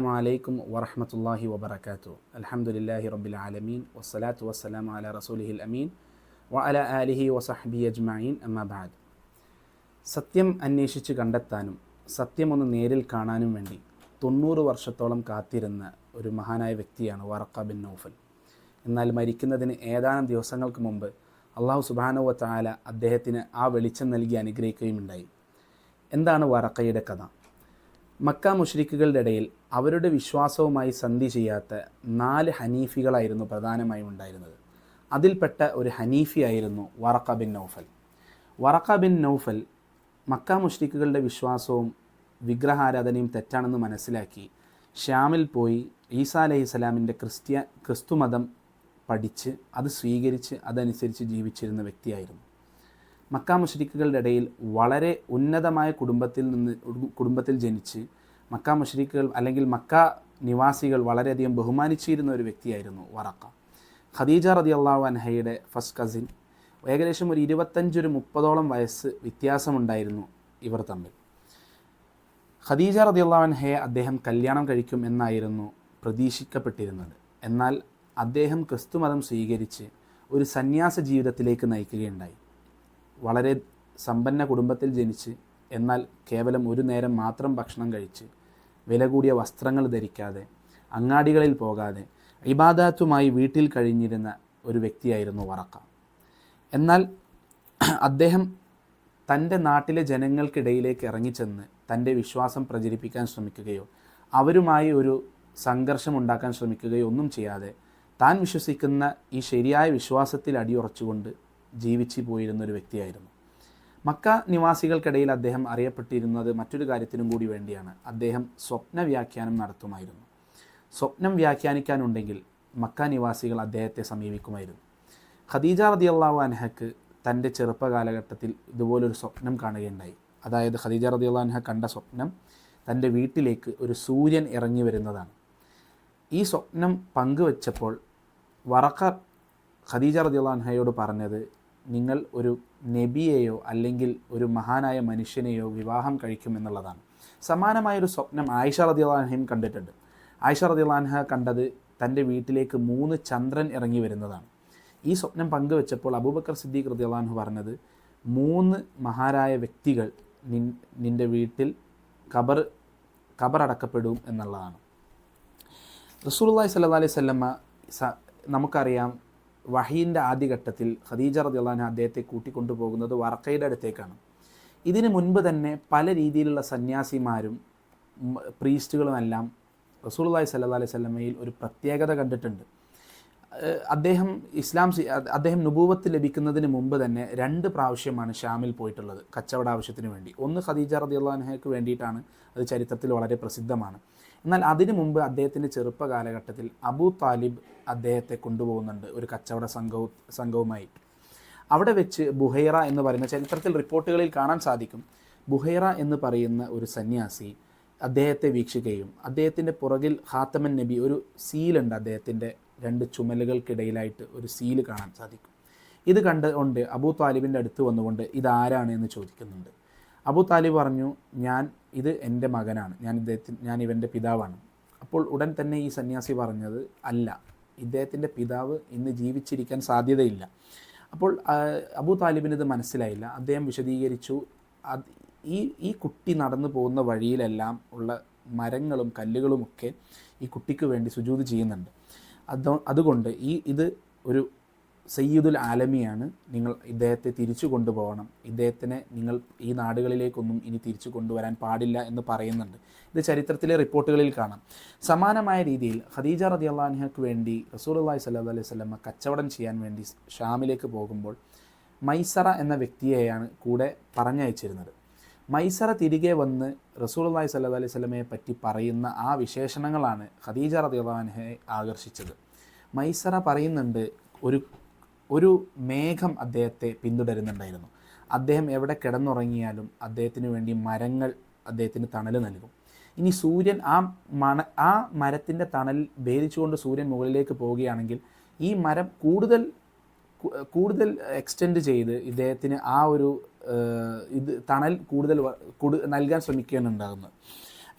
അസ്സാം വലൈക്കും വറഹമത്തല്ലാഹി വബർക്കാത്തു അലഹമുല്ലാഹി റബ്ബിൽ ആലമീൻ. വസ്സലാത്തു വസ്സലാം അല റസൂലിഹിൽ അമീൻ. വ അല ആലിഹി വസഹബി അജ്മീൻ അമ്മാബാദ് സത്യം അന്വേഷിച്ച് കണ്ടെത്താനും സത്യമൊന്ന് നേരിൽ കാണാനും വേണ്ടി തൊണ്ണൂറ് വർഷത്തോളം കാത്തിരുന്ന ഒരു മഹാനായ വ്യക്തിയാണ് വറക്ക ബിൻ നൗഫൽ. എന്നാൽ മരിക്കുന്നതിന് ഏതാനും ദിവസങ്ങൾക്ക് മുമ്പ് അള്ളാഹു സുബാനുവ ചായാല അദ്ദേഹത്തിന് ആ വെളിച്ചം നൽകി അനുഗ്രഹിക്കുകയും ഉണ്ടായി എന്താണ് വറക്കയുടെ കഥ? മക്ക മുഷ്രിക്കുകളുടെ ഇടയിൽ അവരുടെ വിശ്വാസവുമായി സന്ധി ചെയ്യാത്ത നാല് ഹനീഫികളായിരുന്നു പ്രധാനമായും ഉണ്ടായിരുന്നത്. അതിൽപ്പെട്ട ഒരു ഹനീഫിയായിരുന്നു വറക്ക bin Naufal. വറക്ക bin Naufal Mecca മുഷ്രിക്കുകളുടെ വിശ്വാസവും വിഗ്രഹാരാധനയും തെറ്റാണെന്ന് മനസ്സിലാക്കി ഷ്യാമിൽ പോയി ഈസാ അലൈഹി സ്വലാമിന്റെ ക്രിസ്ത്യ ക്രിസ്തുമതം പഠിച്ച് അത് സ്വീകരിച്ച് അതനുസരിച്ച് ജീവിച്ചിരുന്ന വ്യക്തിയായിരുന്നു. മക്ക മുഷരിക്കുകളുടെ ഇടയിൽ വളരെ ഉന്നതമായ കുടുംബത്തിൽ നിന്ന് കുടുംബത്തിൽ ജനിച്ച് മക്ക മുഷരിക്കുകൾ അല്ലെങ്കിൽ മക്ക നിവാസികൾ വളരെയധികം ബഹുമാനിച്ചിരുന്ന ഒരു വ്യക്തിയായിരുന്നു വറക്ക. ഖദീജ റതി അള്ളാഹു അൻഹയുടെ ഫസ്റ്റ് കസിൻ ഏകദേശം ഒരു ഇരുപത്തഞ്ചൊരു മുപ്പതോളം വയസ്സ് വ്യത്യാസമുണ്ടായിരുന്നു ഇവർ തമ്മിൽ. ഖദീജ റതി അള്ളാഹു അൻഹയെ അദ്ദേഹം കല്യാണം കഴിക്കും എന്നായിരുന്നു പ്രതീക്ഷിക്കപ്പെട്ടിരുന്നത്. എന്നാൽ അദ്ദേഹം ക്രിസ്തുമതം സ്വീകരിച്ച് ഒരു സന്യാസ ജീവിതത്തിലേക്ക് നയിക്കുകയുണ്ടായി. വളരെ സമ്പന്ന കുടുംബത്തിൽ ജനിച്ച് എന്നാൽ കേവലം ഒരു നേരം മാത്രം ഭക്ഷണം കഴിച്ച് വില കൂടിയ വസ്ത്രങ്ങൾ ധരിക്കാതെ അങ്ങാടികളിൽ പോകാതെ ഇബാദാത്തുമായി വീട്ടിൽ കഴിഞ്ഞിരുന്ന ഒരു വ്യക്തിയായിരുന്നു വറക്ക. എന്നാൽ അദ്ദേഹം തന്റെ നാട്ടിലെ ജനങ്ങൾക്കിടയിലേക്ക് ഇറങ്ങിച്ചെന്ന് തന്റെ വിശ്വാസം പ്രചരിപ്പിക്കാൻ ശ്രമിക്കുകയോ അവരുമായി ഒരു സംഘർഷം ഉണ്ടാക്കാൻ ശ്രമിക്കുകയോ ഒന്നും ചെയ്യാതെ താൻ വിശ്വസിക്കുന്ന ഈ ശരിയായ വിശ്വാസത്തിൽ അടിയുറച്ചുകൊണ്ട് ജീവിച്ചു പോയിരുന്ന ഒരു വ്യക്തിയായിരുന്നു. മക്ക നിവാസികൾക്കിടയിൽ അദ്ദേഹം അറിയപ്പെട്ടിരുന്നത് മറ്റൊരു കാര്യത്തിനും കൂടി വേണ്ടിയാണ്. അദ്ദേഹം സ്വപ്ന വ്യാഖ്യാനം നടത്തുമായിരുന്നു. സ്വപ്നം വ്യാഖ്യാനിക്കാനുണ്ടെങ്കിൽ മക്ക നിവാസികൾ അദ്ദേഹത്തെ സമീപിക്കുമായിരുന്നു. ഖദീജ റതി അള്ളാഹു അൻഹക്ക് തന്റെ ചെറുപ്പ കാലഘട്ടത്തിൽ ഇതുപോലൊരു സ്വപ്നം കാണുകയുണ്ടായി. അതായത് ഖദീജ റതി അള്ളാഹു അൻഹ കണ്ട സ്വപ്നം തന്റെ വീട്ടിലേക്ക് ഒരു സൂര്യൻ ഇറങ്ങി വരുന്നതാണ്. ഈ സ്വപ്നം പങ്കുവച്ചപ്പോൾ വറക്ക ഖദീജ റദിയുള്ള അൻഹയോട് പറഞ്ഞത് നിങ്ങൾ ഒരു നബിയെയോ അല്ലെങ്കിൽ ഒരു മഹാനായ മനുഷ്യനെയോ വിവാഹം കഴിക്കും കഴിക്കുമെന്നുള്ളതാണ് സമാനമായൊരു സ്വപ്നം ആയിഷ റദിയാൻഹയും കണ്ടിട്ടുണ്ട്. ആയിഷ റദിയാൻഹ കണ്ടത് തന്റെ വീട്ടിലേക്ക് മൂന്ന് ചന്ദ്രൻ ഇറങ്ങി വരുന്നതാണ്. ഈ സ്വപ്നം പങ്കുവെച്ചപ്പോൾ അബൂബക്കർ സിദ്ദീഖ് റദിയാൻഹു പറഞ്ഞത് മൂന്ന് മഹാരായ വ്യക്തികൾ നിൻ നിന്റെ വീട്ടിൽ ഖബർ അടക്കപ്പെടും എന്നുള്ളതാണ്. റസൂലുള്ളാഹി സ്വല്ലല്ലാഹി അലൈഹി അലൈവല്ല നമുക്കറിയാം വഹീന്റെ ആദ്യഘട്ടത്തിൽ ഖദീജ റദിയുള്ള അദ്ദേഹത്തെ കൂട്ടിക്കൊണ്ടു പോകുന്നത് വറക്കയുടെ അടുത്തേക്കാണ്. ഇതിനു മുൻപ് തന്നെ പല രീതിയിലുള്ള സന്യാസിമാരും പ്രീസ്റ്റുകളുമെല്ലാം റസൂലുള്ളാഹി സ്വല്ലല്ലാഹി അലൈഹി സ്വലമയിൽ ഒരു പ്രത്യേകത കണ്ടിട്ടുണ്ട്. അദ്ദേഹം ഇസ്ലാം അദ്ദേഹം നുപൂവത്ത് ലഭിക്കുന്നതിന് മുമ്പ് തന്നെ രണ്ട് പ്രാവശ്യമാണ് ഷാമിൽ പോയിട്ടുള്ളത് കച്ചവട ആവശ്യത്തിന് വേണ്ടി. ഒന്ന് ഖദീജ റദിയുള്ളഹാനഹയ്ക്ക് വേണ്ടിയിട്ടാണ് അത് ചരിത്രത്തിൽ വളരെ പ്രസിദ്ധമാണ്. എന്നാൽ അതിനു മുമ്പ് അദ്ദേഹത്തിന്റെ ചെറുപ്പ കാലഘട്ടത്തിൽ അബൂ താലിബ് അദ്ദേഹത്തെ കൊണ്ടുപോകുന്നുണ്ട് ഒരു കച്ചവട സംഘവും സംഘവുമായി. അവിടെ വെച്ച് ബുഹൈറ എന്ന് പറയുന്ന ചരിത്രത്തിൽ റിപ്പോർട്ടുകളിൽ കാണാൻ സാധിക്കും. ബുഹൈറ എന്ന് പറയുന്ന ഒരു സന്യാസി അദ്ദേഹത്തെ വീക്ഷിക്കുകയും അദ്ദേഹത്തിന്റെ പുറകിൽ ഹാത്തമൻ നബി ഒരു സീലുണ്ട് അദ്ദേഹത്തിന്റെ രണ്ട് ചുമലുകൾക്കിടയിലായിട്ട് ഒരു സീൽ കാണാൻ സാധിക്കും. ഇത് കണ്ടുകൊണ്ട് അബൂ താലിബിന്റെ അടുത്ത് വന്നുകൊണ്ട് ഇതാരാണ് എന്ന് ചോദിക്കുന്നുണ്ട്. അബൂ താലിബ് പറഞ്ഞു ഞാൻ ഇത് എന്റെ മകനാണ്. ഞാൻ ഇദ്ദേഹത്തിന് ഞാൻ ഇവന്റെ പിതാവാണ്. അപ്പോൾ ഉടൻ തന്നെ ഈ സന്യാസി പറഞ്ഞത് അല്ല ഇദ്ദേഹത്തിന്റെ പിതാവ് ഇന്ന് ജീവിച്ചിരിക്കാൻ സാധ്യതയില്ല. അപ്പോൾ അബു താലിബിന് ഇത് മനസ്സിലായില്ല. അദ്ദേഹം വിശദീകരിച്ചു അത് ഈ ഈ കുട്ടി നടന്നു പോകുന്ന വഴിയിലെല്ലാം ഉള്ള മരങ്ങളും കല്ലുകളുമൊക്കെ ഈ കുട്ടിക്ക് വേണ്ടി സുജൂത് ചെയ്യുന്നുണ്ട്. അത് അതുകൊണ്ട് ഈ ഇത് ഒരു സയ്യിദുൽ ആലമിയാണ് നിങ്ങൾ ഇദ്ദേഹത്തെ തിരിച്ചു കൊണ്ടുപോകണം. ഇദ്ദേഹത്തിനെ നിങ്ങൾ ഈ നാടുകളിലേക്കൊന്നും ഇനി തിരിച്ചു കൊണ്ടുവരാൻ പാടില്ല എന്ന് പറയുന്നുണ്ട്. ഇത് ചരിത്രത്തിലെ റിപ്പോർട്ടുകളിൽ കാണാം. സമാനമായ രീതിയിൽ ഖദീജ റതി അള്ളാഹിഹക്ക് വേണ്ടി അള്ളാഹി സല്ലു അലൈഹി സ്വലമ കച്ചവടം ചെയ്യാൻ വേണ്ടി ഷാമിലേക്ക് പോകുമ്പോൾ മൈസറ എന്ന വ്യക്തിയെയാണ് കൂടെ പറഞ്ഞയച്ചിരുന്നത്. മൈസറ തിരികെ വന്ന് അള്ളാഹി സല്ലു അലൈഹി സ്വലമയെ പറ്റി പറയുന്ന ആ വിശേഷണങ്ങളാണ് ഖദീജ റതി അള്ളാഹിനെ ആകർഷിച്ചത്. മൈസറ പറയുന്നുണ്ട് ഒരു ഒരു മേഘം അദ്ദേഹത്തെ പിന്തുടരുന്നുണ്ടായിരുന്നു. അദ്ദേഹം എവിടെ കിടന്നുറങ്ങിയാലും അദ്ദേഹത്തിന് വേണ്ടി മരങ്ങൾ അദ്ദേഹത്തിന് തണൽ നൽകും. ഇനി സൂര്യൻ ആ മണ ആ മരത്തിന്റെ തണൽ ഭേദിച്ചുകൊണ്ട് സൂര്യൻ മുകളിലേക്ക് പോവുകയാണെങ്കിൽ ഈ മരം കൂടുതൽ കൂടുതൽ എക്സ്റ്റെൻഡ് ചെയ്ത് ഇദ്ദേഹത്തിന് ആ ഒരു ഇത് തണൽ കൂടുതൽ നൽകാൻ ശ്രമിക്കുകയാണ് ഉണ്ടാകുന്നത്.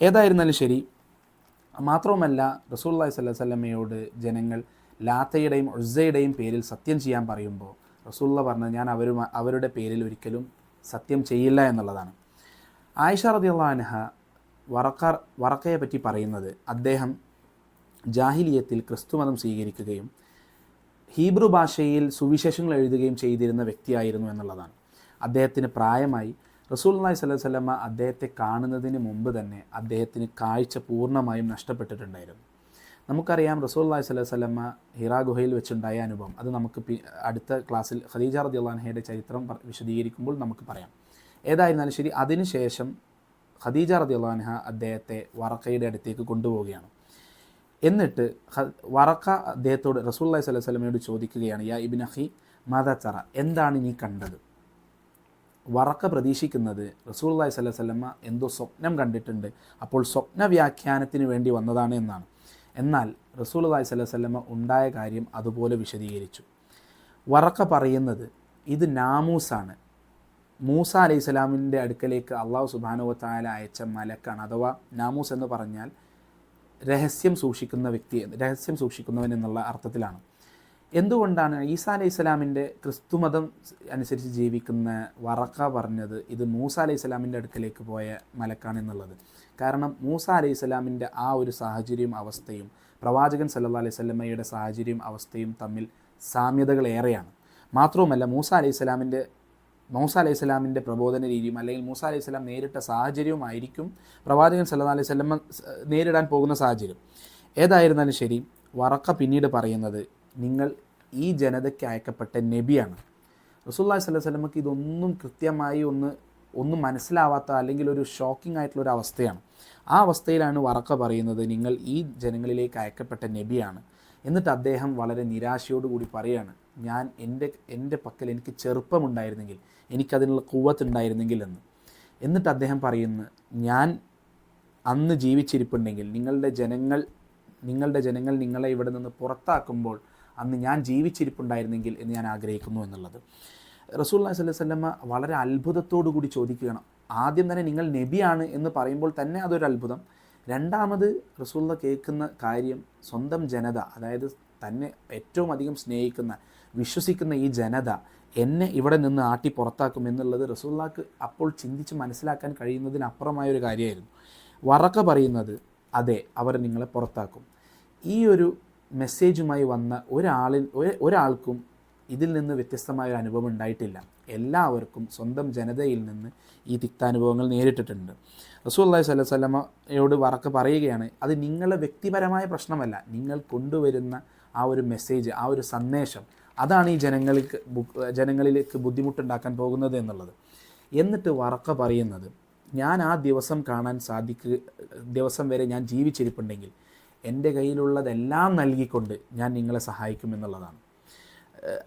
ഏതായിരുന്നാലും ശരി മാത്രവുമല്ല അലൈഹി വസല്ലമയോട് ജനങ്ങൾ ലാത്തയുടെയും ഉസ്സയുടെയും പേരിൽ സത്യം ചെയ്യാൻ പറയുമ്പോൾ റസൂല്ല പറഞ്ഞത് ഞാൻ അവരും അവരുടെ പേരിൽ ഒരിക്കലും സത്യം ചെയ്യില്ല എന്നുള്ളതാണ്. ആയിഷ അൻഹ വറക്ക വറക്കയെ പറ്റി പറയുന്നത് അദ്ദേഹം ജാഹിലിയത്തിൽ ക്രിസ്തുമതം സ്വീകരിക്കുകയും ഹീബ്രു ഭാഷയിൽ സുവിശേഷങ്ങൾ എഴുതുകയും ചെയ്തിരുന്ന വ്യക്തിയായിരുന്നു എന്നുള്ളതാണ്. അദ്ദേഹത്തിന് പ്രായമായി റസൂൽ അള്ളഹി അലൈഹി വസല്ലമ അദ്ദേഹത്തെ കാണുന്നതിന് മുമ്പ് തന്നെ അദ്ദേഹത്തിന് കാഴ്ച പൂർണമായും നഷ്ടപ്പെട്ടിട്ടുണ്ടായിരുന്നു. നമുക്കറിയാം അള്ളാഹി സ്വല്ലല്ലാഹു അലൈഹി വസല്ലമ ഹിറാ ഗുഹയിൽ വെച്ചുണ്ടായ അനുഭവം. അത് നമുക്ക് അടുത്ത ക്ലാസ്സിൽ ഖദീജ റളിയല്ലാഹു അൻഹയുടെ ചരിത്രം വിശദീകരിക്കുമ്പോൾ നമുക്ക് പറയാം. ഏതായിരുന്നാലും ശരി അതിനുശേഷം ഖദീജ റളിയല്ലാഹു അൻഹ അദ്ദേഹത്തെ വറക്കയുടെ അടുത്തേക്ക് കൊണ്ടുപോവുകയാണ്. എന്നിട്ട് വറക്ക അദ്ദേഹത്തോട് റസൂല്ലാഹി സ്വലൈഹി സ്വലമയോട് ചോദിക്കുകയാണ് യാ ഇബിൻ അഹി മാതാ ചറ എന്താണ് നീ കണ്ടത്? വറക്ക പ്രതീക്ഷിക്കുന്നത് റസൂള്ളി സ്വല്ലു എന്തോ സ്വപ്നം കണ്ടിട്ടുണ്ട്. അപ്പോൾ സ്വപ്ന വ്യാഖ്യാനത്തിന് വേണ്ടി വന്നതാണ് എന്നാണ്. എന്നാൽ റസൂൽ സ്വലൈഹി സ്വലമ ഉണ്ടായ കാര്യം അതുപോലെ വിശദീകരിച്ചു. വറക്ക പറയുന്നത് ഇത് നാമൂസാണ്. മൂസ അലൈഹി സ്വലാമിന്റെ അടുക്കലേക്ക് അള്ളാഹു സുബാനുവത്തായ അയച്ച മലക്കാണ്. അഥവാ നാമൂസ് എന്ന് പറഞ്ഞാൽ രഹസ്യം സൂക്ഷിക്കുന്ന വ്യക്തി രഹസ്യം സൂക്ഷിക്കുന്നവൻ എന്നുള്ള അർത്ഥത്തിലാണ്. എന്തുകൊണ്ടാണ് ഈസ അലൈഹി സ്വലാമിന്റെ ക്രിസ്തുമതം അനുസരിച്ച് ജീവിക്കുന്ന വറക്ക പറഞ്ഞത് ഇത് മൂസ അലൈഹി സ്വലാമിന്റെ അടുക്കലേക്ക് പോയ മലക്കാണ് എന്നുള്ളത്? കാരണം മൂസ അലൈഹി സ്വലാമിന്റെ ആ ഒരു സാഹചര്യവും അവസ്ഥയും പ്രവാചകൻ സല്ലാ അലൈഹി സ്വലമയുടെ സാഹചര്യവും അവസ്ഥയും തമ്മിൽ സാമ്യതകൾ ഏറെയാണ്. മാത്രവുമല്ല മൂസ അലൈഹി സ്വലാമിന്റെ മൂസ അലൈഹി സ്വലാമിന്റെ പ്രബോധന രീതിയും അല്ലെങ്കിൽ മൂസ അലൈഹി സ്വലാം നേരിട്ട സാഹചര്യവുമായിരിക്കും പ്രവാചകൻ സല്ലാ അലൈഹി സ്വലമ നേരിടാൻ പോകുന്ന സാഹചര്യം. ഏതായിരുന്നാലും ശരി വറക്ക പിന്നീട് പറയുന്നത് നിങ്ങൾ ഈ ജനതയ്ക്ക് അയക്കപ്പെട്ട നബിയാണ്. റസൂല്ലാ സ്വലമക്ക് ഇതൊന്നും കൃത്യമായി ഒന്ന് ഒന്നും മനസ്സിലാവാത്ത അല്ലെങ്കിൽ ഒരു ഷോക്കിംഗ് ആയിട്ടുള്ള ഒരു അവസ്ഥയാണ്. ആ അവസ്ഥയിലാണ് വറക്ക പറയുന്നത് നിങ്ങൾ ഈ ജനങ്ങളിലേക്ക് അയക്കപ്പെട്ട നബിയാണ്. എന്നിട്ട് അദ്ദേഹം വളരെ നിരാശയോടുകൂടി പറയാണ് ഞാൻ എന്റെ എന്റെ പക്കൽ എനിക്ക് ചെറുപ്പമുണ്ടായിരുന്നെങ്കിൽ എനിക്കതിനുള്ള കൂവത്തുണ്ടായിരുന്നെങ്കിൽ എന്ന് എന്നിട്ട് അദ്ദേഹം പറയുന്നു ഞാൻ അന്ന് ജീവിച്ചിരിപ്പുണ്ടെങ്കിൽ നിങ്ങളുടെ ജനങ്ങൾ നിങ്ങളുടെ ജനങ്ങൾ നിങ്ങളെ ഇവിടെ നിന്ന് പുറത്താക്കുമ്പോൾ അന്ന് ഞാൻ ജീവിച്ചിരിപ്പുണ്ടായിരുന്നെങ്കിൽ എന്ന് ഞാൻ ആഗ്രഹിക്കുന്നു എന്നുള്ളത്. റസൂല്ലാ വസല്ലമ വളരെ അത്ഭുതത്തോടു കൂടി ചോദിക്കുകയാണ്. ആദ്യം തന്നെ നിങ്ങൾ നബിയാണ് എന്ന് പറയുമ്പോൾ തന്നെ അതൊരു അത്ഭുതം. രണ്ടാമത് റസൂല്ല കേൾക്കുന്ന കാര്യം സ്വന്തം ജനത അതായത് തന്നെ ഏറ്റവും അധികം സ്നേഹിക്കുന്ന വിശ്വസിക്കുന്ന ഈ ജനത എന്നെ ഇവിടെ നിന്ന് ആട്ടി പുറത്താക്കും എന്നുള്ളത് റസൂല്ലാക്ക് അപ്പോൾ ചിന്തിച്ച് മനസ്സിലാക്കാൻ കഴിയുന്നതിനപ്പുറമായ ഒരു കാര്യമായിരുന്നു. വറക്ക പറയുന്നത് അതെ അവർ നിങ്ങളെ പുറത്താക്കും. ഈ ഒരു മെസ്സേജുമായി വന്ന ഒരാളിൽ ഒരാൾക്കും ഇതിൽ നിന്ന് വ്യത്യസ്തമായ ഒരു അനുഭവം ഉണ്ടായിട്ടില്ല. എല്ലാവർക്കും സ്വന്തം ജനതയിൽ നിന്ന് ഈ തിക്താനുഭവങ്ങൾ നേരിട്ടിട്ടുണ്ട്. റസൂൽ അള്ളാഹി സ്വല്ലല്ലാഹു സ്വലമയോട് വറക്ക് പറയുകയാണ് അത് നിങ്ങളുടെ വ്യക്തിപരമായ പ്രശ്നമല്ല. നിങ്ങൾ കൊണ്ടുവരുന്ന ആ ഒരു മെസ്സേജ് ആ ഒരു സന്ദേശം അതാണ് ഈ ജനങ്ങൾക്ക് ജനങ്ങളിലേക്ക് ബുദ്ധിമുട്ടുണ്ടാക്കാൻ പോകുന്നത് എന്നുള്ളത്. എന്നിട്ട് വറക്ക പറയുന്നത് ഞാൻ ആ ദിവസം കാണാൻ സാധിക്കുക ദിവസം വരെ ഞാൻ ജീവിച്ചിരിപ്പുണ്ടെങ്കിൽ എന്റെ കയ്യിലുള്ളതെല്ലാം നൽകിക്കൊണ്ട് ഞാൻ നിങ്ങളെ സഹായിക്കുമെന്നുള്ളതാണ് ഏഹ്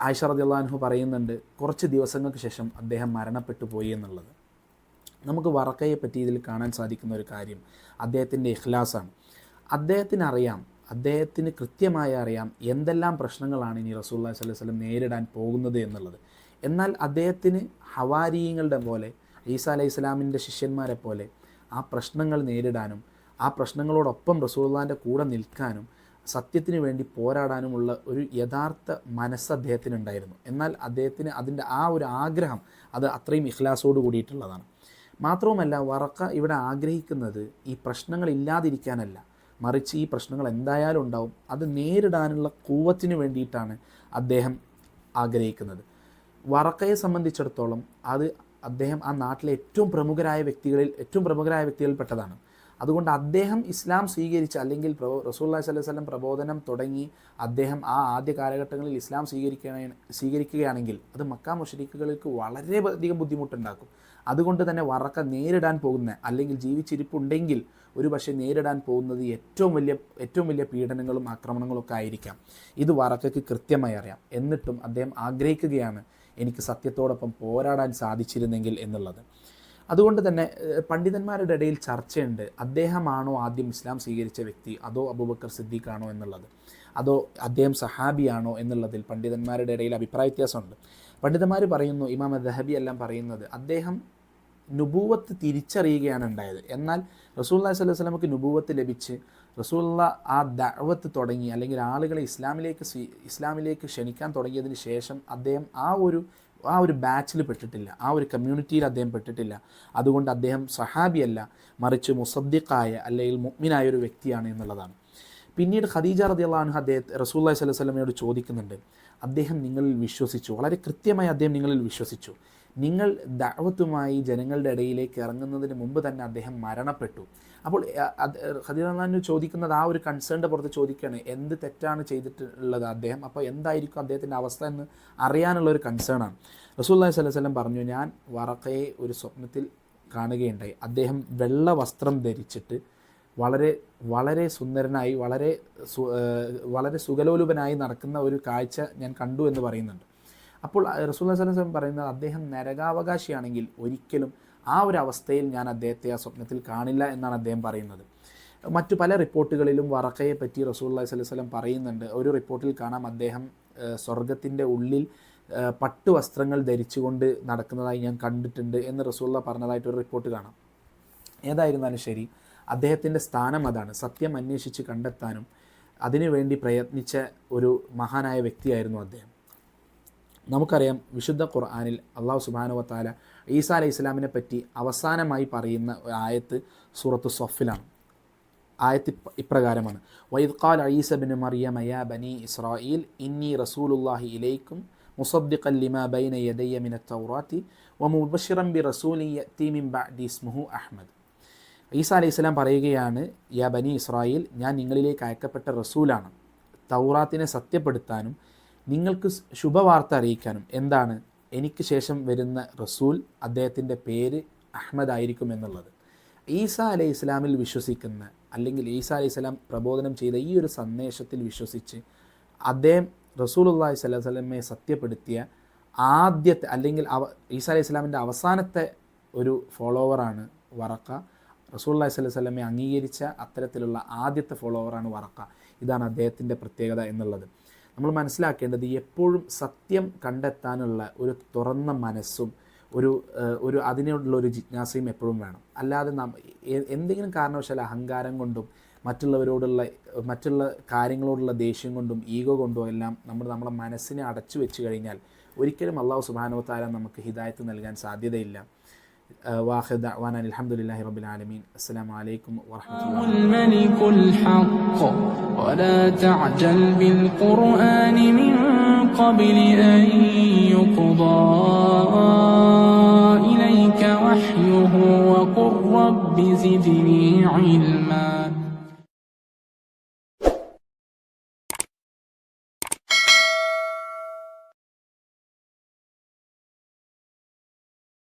ആയിഷ റദിയല്ലാഹു പറയുന്നുണ്ട് കുറച്ച് ദിവസങ്ങൾക്ക് ശേഷം അദ്ദേഹം മരണപ്പെട്ടു പോയി എന്നുള്ളത്. നമുക്ക് വറക്കയെ പറ്റി ഇതിൽ കാണാൻ സാധിക്കുന്ന ഒരു കാര്യം അദ്ദേഹത്തിന്റെ ഇഖ്ലാസാണ്. അദ്ദേഹത്തിന് അറിയാം അദ്ദേഹത്തിന് കൃത്യമായി അറിയാം എന്തെല്ലാം പ്രശ്നങ്ങളാണ് ഇനി റസൂല്ലാ സ്വല്ലല്ലാഹു അലൈഹി വസല്ലം നേരിടാൻ പോകുന്നത് എന്നുള്ളത്. എന്നാൽ അദ്ദേഹത്തിന് ഹവാരീയങ്ങളുടെ പോലെ ഈസ അലൈഹി ഇസ്ലാമിന്റെ ശിഷ്യന്മാരെ പോലെ ആ പ്രശ്നങ്ങൾ നേരിടാനും ആ പ്രശ്നങ്ങളോടൊപ്പം റസൂള്ളാന്റെ കൂടെ നിൽക്കാനും സത്യത്തിന് വേണ്ടി പോരാടാനുമുള്ള ഒരു യഥാർത്ഥ മനസ്സ് അദ്ദേഹത്തിനുണ്ടായിരുന്നു. എന്നാൽ അദ്ദേഹത്തിന് അതിന്റെ ആ ഒരു ആഗ്രഹം അത് അത്രയും ഇഖ്ലാസോട് കൂടിയിട്ടുള്ളതാണ്. മാത്രവുമല്ല വറക്ക ഇവിടെ ആഗ്രഹിക്കുന്നത് ഈ പ്രശ്നങ്ങൾ ഇല്ലാതിരിക്കാനല്ല. മറിച്ച് ഈ പ്രശ്നങ്ങൾ എന്തായാലും ഉണ്ടാവും. അത് നേരിടാനുള്ള കൂവത്തിന് വേണ്ടിയിട്ടാണ് അദ്ദേഹം ആഗ്രഹിക്കുന്നത്. വറക്കയെ സംബന്ധിച്ചിടത്തോളം അത് അദ്ദേഹം ആ നാട്ടിലെ ഏറ്റവും പ്രമുഖരായ വ്യക്തികളിൽ ഏറ്റവും പ്രമുഖരായ വ്യക്തികളിൽ പെട്ടതാണ് അതുകൊണ്ട് അദ്ദേഹം ഇസ്ലാം സ്വീകരിച്ച് അല്ലെങ്കിൽ പ്രബോ റസൂല്ലാ അലൈഹി വസല്ലം പ്രബോധനം തുടങ്ങി അദ്ദേഹം ആ ആദ്യ കാലഘട്ടങ്ങളിൽ ഇസ്ലാം സ്വീകരിക്കുകയാണ് സ്വീകരിക്കുകയാണെങ്കിൽ അത് മക്ക മുഷരിക്കുകൾക്ക് വളരെ അധികം ബുദ്ധിമുട്ടുണ്ടാക്കും. അതുകൊണ്ട് തന്നെ വറക്ക നേരിടാൻ പോകുന്ന അല്ലെങ്കിൽ ജീവിച്ചിരിപ്പുണ്ടെങ്കിൽ ഒരു പക്ഷേ നേരിടാൻ പോകുന്നത് ഏറ്റവും വലിയ ഏറ്റവും വലിയ പീഡനങ്ങളും ആക്രമണങ്ങളും ഒക്കെ ആയിരിക്കാം. ഇത് വറക്കയ്ക്ക് കൃത്യമായി അറിയാം. എന്നിട്ടും അദ്ദേഹം ആഗ്രഹിക്കുകയാണ് എനിക്ക് സത്യത്തോടൊപ്പം പോരാടാൻ സാധിച്ചിരുന്നെങ്കിൽ എന്നുള്ളത്. അതുകൊണ്ട് തന്നെ പണ്ഡിതന്മാരുടെ ഇടയിൽ ചർച്ചയുണ്ട്. അദ്ദേഹമാണോ ആദ്യം ഇസ്ലാം സ്വീകരിച്ച വ്യക്തി? അതോ അബൂബക്കർ സിദ്ദീഖാണോ എന്നുള്ളത്? അതോ അദ്ദേഹം സഹാബിയാണോ എന്നുള്ളതിൽ പണ്ഡിതന്മാരുടെ ഇടയിൽ അഭിപ്രായ വ്യത്യാസമുണ്ട്. പണ്ഡിതന്മാർ പറയുന്നു ഇമാം ദഹബി എല്ലാം പറയുന്നത് അദ്ദേഹം നുബൂവത്ത് തിരിച്ചറിയുകയാണ് ഉണ്ടായത്. എന്നാൽ റസൂല്ലാ സ്വല്ലല്ലാഹു അലൈഹി വസല്ലമക്ക് നുബൂവത്ത് ലഭിച്ച് റസൂല്ല ആ ദഅവത്ത് തുടങ്ങി അല്ലെങ്കിൽ ആളുകളെ ഇസ്ലാമിലേക്ക് ഇസ്ലാമിലേക്ക് ക്ഷണിക്കാൻ തുടങ്ങിയതിന് ശേഷം അദ്ദേഹം ആ ഒരു ആ ഒരു ബാച്ചിൽ പെട്ടിട്ടില്ല. ആ ഒരു കമ്മ്യൂണിറ്റിയിൽ അദ്ദേഹം പെട്ടിട്ടില്ല. അതുകൊണ്ട് അദ്ദേഹം സഹാബിയല്ല മറിച്ച് മുസദ്ദിഖായ അല്ലെങ്കിൽ മുഗ്മിനായ ഒരു വ്യക്തിയാണ് എന്നുള്ളതാണ്. പിന്നീട് ഖദീജ റദിയല്ലാഹു അദ്ദേഹത്തെ റസൂല്ലാഹി സ്വല്ലല്ലാഹു അലൈഹി വസല്ലമയോട് ചോദിക്കുന്നുണ്ട് അദ്ദേഹം നിങ്ങളിൽ വിശ്വസിച്ചു? വളരെ കൃത്യമായി അദ്ദേഹം നിങ്ങളിൽ വിശ്വസിച്ചു. നിങ്ങൾ ദാവത്തുമായി ജനങ്ങളുടെ ഇടയിലേക്ക് ഇറങ്ങുന്നതിന് മുമ്പ് തന്നെ അദ്ദേഹം മരണപ്പെട്ടു. അപ്പോൾ ഖദീജ ചോദിക്കുന്നത് ആ ഒരു കൺസേണിന്റെ പുറത്ത് ചോദിക്കുകയാണ് എന്ത് തെറ്റാണ് ചെയ്തിട്ടുള്ളത് അദ്ദേഹം? അപ്പോൾ എന്തായിരിക്കും അദ്ദേഹത്തിന്റെ അവസ്ഥ എന്ന് അറിയാനുള്ള ഒരു കൺസേണാണ് റസൂല്ലാഹി അലൈഹി വസല്ലം പറഞ്ഞു ഞാൻ വറക്കയെ ഒരു സ്വപ്നത്തിൽ കാണുകയുണ്ടായി. അദ്ദേഹം വെള്ള വസ്ത്രം ധരിച്ചിട്ട് വളരെ വളരെ സുന്ദരനായി വളരെ വളരെ സുഖലോലുപനായി നടക്കുന്ന ഒരു കാഴ്ച ഞാൻ കണ്ടു എന്ന് പറയുന്നുണ്ട്. അപ്പോൾ റസൂൽ സ്വലം പറയുന്നത് അദ്ദേഹം നരകാവകാശിയാണെങ്കിൽ ഒരിക്കലും ആ ഒരു അവസ്ഥയിൽ ഞാൻ അദ്ദേഹത്തെ ആ സ്വപ്നത്തിൽ കാണില്ല എന്നാണ് അദ്ദേഹം പറയുന്നത്. മറ്റു പല റിപ്പോർട്ടുകളിലും വറക്കയെ പറ്റി റസൂൽ അള്ളഹി സ്വലൈഹി സ്വലം പറയുന്നുണ്ട്. ഒരു റിപ്പോർട്ടിൽ കാണാം അദ്ദേഹം സ്വർഗത്തിന്റെ ഉള്ളിൽ പട്ടു വസ്ത്രങ്ങൾ ധരിച്ചുകൊണ്ട് നടക്കുന്നതായി ഞാൻ കണ്ടിട്ടുണ്ട് എന്ന് റസൂള്ള പറഞ്ഞതായിട്ടൊരു റിപ്പോർട്ട് കാണാം. ഏതായിരുന്നാലും ശരി അദ്ദേഹത്തിന്റെ സ്ഥാനം അതാണ്. സത്യം അന്വേഷിച്ച് കണ്ടെത്താനും അതിനുവേണ്ടി പ്രയത്നിച്ച ഒരു മഹാനായ വ്യക്തിയായിരുന്നു അദ്ദേഹം. നമുക്കറിയാം വിശുദ്ധ ഖുർആാനിൽ അള്ളാഹു സുബാനു വത്താല ഈസാ അലൈഹി ഇസ്ലാമിനെ പറ്റി അവസാനമായി പറയുന്ന ആയത്ത് സൂറത്ത് സൊഫിലാണ് ആയത്ത് ഇപ്രകാരമാണ്. വൈദ് ഖാൽ ഈസ ബിൻ മറിയം യാ ബനി ഇസ്രായേൽ ഇന്നി റസൂലുല്ലാഹി ഇലൈക്കും മുസബ്ദിഖ് ലിമാ ബൈന യദയ്യ മിന തൗറാത്തി വമുബഷിറൻ ബി റസൂലി യഅതി മിൻ അഹ്മദ്. ഈസ അലൈഹി ഇസ്ലാം പറയുകയാണ് യാ ബനി ഇസ്രായേൽ ഞാൻ നിങ്ങളിലേക്ക് അയക്കപ്പെട്ട റസൂലാണ്. തൗറാത്തിനെ സത്യപ്പെടുത്താനും നിങ്ങൾക്ക് ശുഭവാർത്ത അറിയിക്കാനും എന്താണ് എനിക്ക് ശേഷം വരുന്ന റസൂൽ അദ്ദേഹത്തിന്റെ പേര് അഹമ്മദ് ആയിരിക്കും എന്നുള്ളത്. ഈസ അലൈഹി ഇസ്ലാമിൽ വിശ്വസിക്കുന്ന അല്ലെങ്കിൽ ഈസ അലൈഹി ഇസ്ലാം പ്രബോധനം ചെയ്ത ഈ ഒരു സന്ദേശത്തിൽ വിശ്വസിച്ച് അദ്ദേഹം റസൂലുള്ളാഹി സ്വല്ലല്ലാഹു അലൈഹി വസല്ലമയെ സത്യപ്പെടുത്തിയ ആദ്യത്തെ അല്ലെങ്കിൽ അവ ഈസ അലൈഹി ഇസ്ലാമിന്റെ അവസാനത്തെ ഒരു ഫോളോവറാണ് വറക്ക. റസൂൽ സ്വല്ലല്ലാഹു അലൈഹി വസല്ലമയെ അംഗീകരിച്ച അത്തരത്തിലുള്ള ആദ്യത്തെ ഫോളോവറാണ് വറക്ക. ഇതാണ് അദ്ദേഹത്തിന്റെ പ്രത്യേകത എന്നുള്ളത്. നമ്മൾ മനസ്സിലാക്കേണ്ടത് എപ്പോഴും സത്യം കണ്ടെത്താനുള്ള ഒരു തുറന്ന മനസ്സും ഒരു ഒരു അതിനോടുള്ള ഒരു ജിജ്ഞാസയും എപ്പോഴും വേണം. അല്ലാതെ നാം എന്തെങ്കിലും കാരണവശാൽ അഹങ്കാരം കൊണ്ടും മറ്റുള്ളവരോടുള്ള മറ്റുള്ള കാര്യങ്ങളോടുള്ള ദേഷ്യം കൊണ്ടും ഈഗോ കൊണ്ടും എല്ലാം നമ്മൾ നമ്മുടെ മനസ്സിനെ അടച്ചു വെച്ച് കഴിഞ്ഞാൽ ഒരിക്കലും അള്ളാഹു സുബാനോ താരം നമുക്ക് ഹിദായത്ത് നൽകാൻ സാധ്യതയില്ല. وآخر دعوانا الحمد لله رب العالمين. السلام عليكم ورحمة الله الملك الحق ولا تعجل بالقرآن من قبل أن يقضى إليك وحيه وقل رب زدني علما.